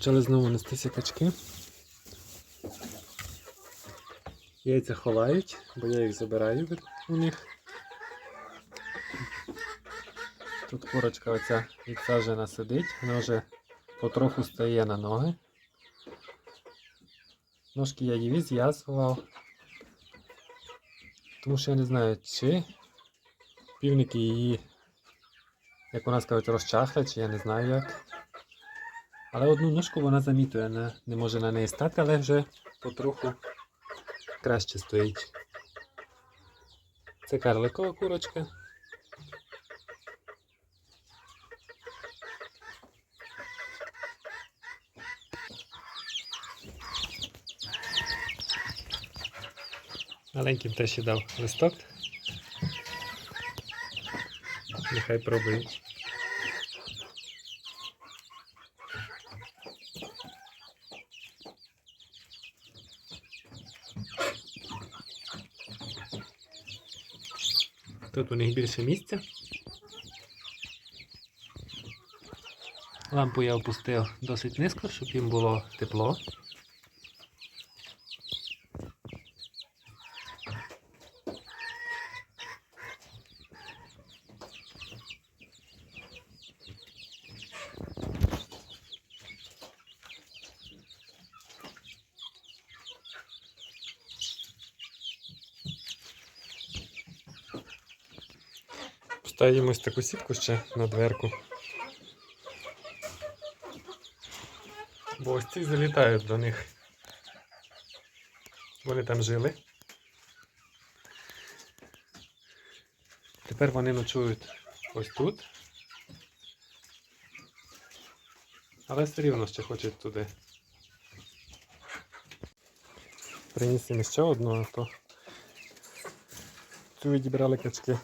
Почали знову нестися качки. Яйця ховають, бо я їх забираю у них. Тут курочка оця відсаджена сидить, вона вже потроху стає на ноги. Ножки я її зв'язував. Тому що я не знаю, чи півники її, як у нас кажуть, розчахли, чи я не знаю як. Але одну ножку вона замітує, не, не може на неї стати, але вже потроху краще стоїть. Це карликова курочка. Маленьким теж ще дав листок. Нехай пробують. Тут у них більше місця. Лампу я опустив досить низько, щоб їм було тепло. Ставимо таку сітку ще на дверку. Бо ось ці залітають до них. Вони там жили. Тепер вони ночують ось тут. Але все рівно ще хочуть туди. Приніс їм ще одного, то цю відібрали качки.